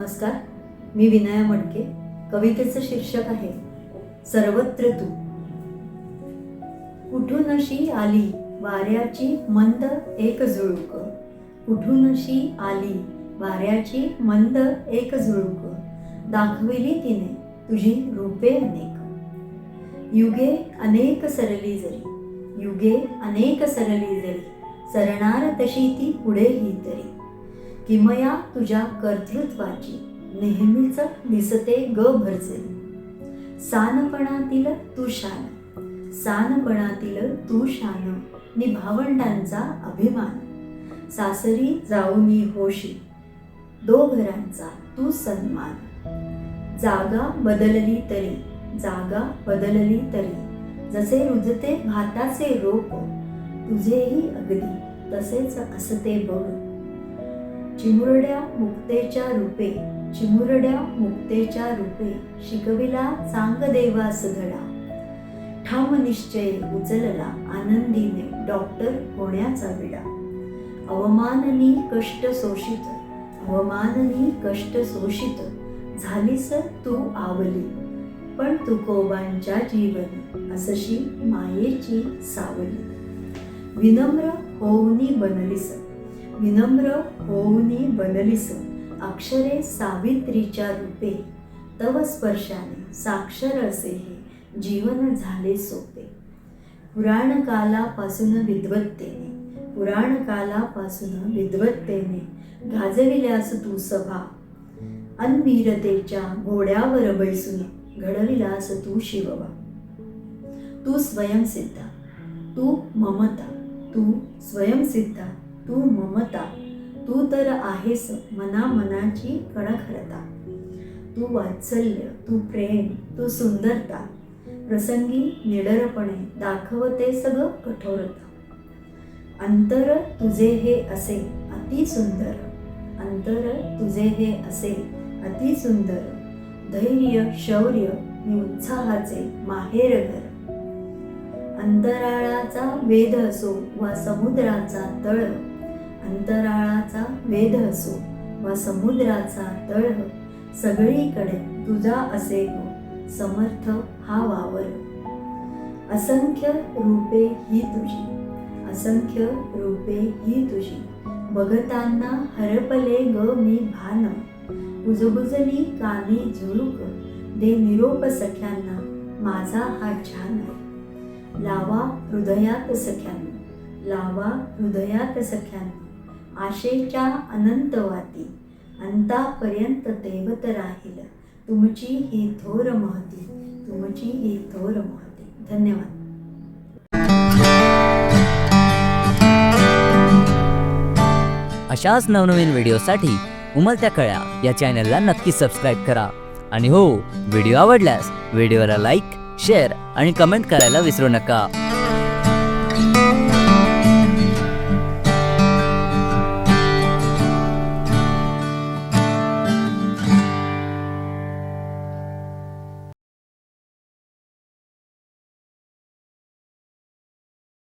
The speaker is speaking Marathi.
नमस्कार मी विनया मडके कवितेचं शीर्षक आहे सर्वत्र तू. कुठून अशी आली वाऱ्याची मंद एक झुळूक? कुठून अशी आली वाऱ्याची मंद एक झुळूक? दाखविली तिने तुझी रूपे अनेक. युगे अनेक सरली जरी युगे अनेक सरली जरी सरणार तशी ती पुढेही तरी. किमया तुझ्या कर्तृत्वाची नेहमीच दिसते ग भरचे सानपणातील तू शान सानपणातील तू शान निभावंडांचा अभिमान. सासरी जाऊनी होशी दो घरांचा तू सन्मान. जागा बदलली तरी जागा बदलली तरी जसे रुजते भाताचे रोप तुझेही अगदी तसेच असते बघ. चिमुरड्या मुक्तेच्या रूपे चिमुरड्या मुक्तेच्या रूपे शिकविला चांग देवास धडा ठाम निश्चय उचलला आनंदीने डॉक्टर होण्याचा विडा. अवमाननी कष्ट शोषित अवमाननी कष्ट शोषित झालीस तू आवली पण तुकोबांच्या जीवनी असशी मायेची सावली. विनम्र होऊनी बनलीस विनम्र होऊनी बनलीस. अक्षरे सावित्रीच्या रूपे. तव स्पर्शाने साक्षर असे हे जीवन झाले सोपे. पुराण कालापासून विद्वत्तेने पुराण कालापासून विद्वत्तेने गाजविल्यास तू सभा. अनवीरतेच्या घोड्यावर बैसून घडविलास तू शिवबा तू स्वयंसिद्धा. तू ममता. तू स्वयंसिद्धा. तू ममता तू तर आहेस मना मनाची कणखरता. तू वात्सल्य तू प्रेम तू सुंदरता. प्रसंगी निडरपणे दाखवते सगळं कठोरता. अंतर तुझे हे असे अति सुंदर. अंतर तुझे हे असे अति सुंदर. धैर्य शौर्य नि उत्साहाचे माहेरघर अंतराळाचा वेध असो वा समुद्राचा तळ अंतराळाचा वेध असो वा समुद्राचा तळ हो, सगळीकडे तुझा असे गो समर्थ हा वावर हो. असंख्य रूपे ही तुझी असंख्य रूपे ही तुझी बघताना हरपले ग मी भान. उजबुजली कानी झुळूक दे निरोप सख्यांना माझा हा छान लावा हृदयात सख्यांना लावा हृदयात सख्यांना. आशेच्या अनंत वाती अंतापर्यंत दैवत राहील. तुमची ही थोर महती तुमची ही थोर महती. धन्यवाद. अशाच नवनवीन व्हिडिओसाठी उमलत्या कळ्या या चॅनलला नक्की सबस्क्राईब करा. आणि हो व्हिडिओ आवडल्यास व्हिडिओला लाईक शेअर आणि कमेंट करायला विसरू नका.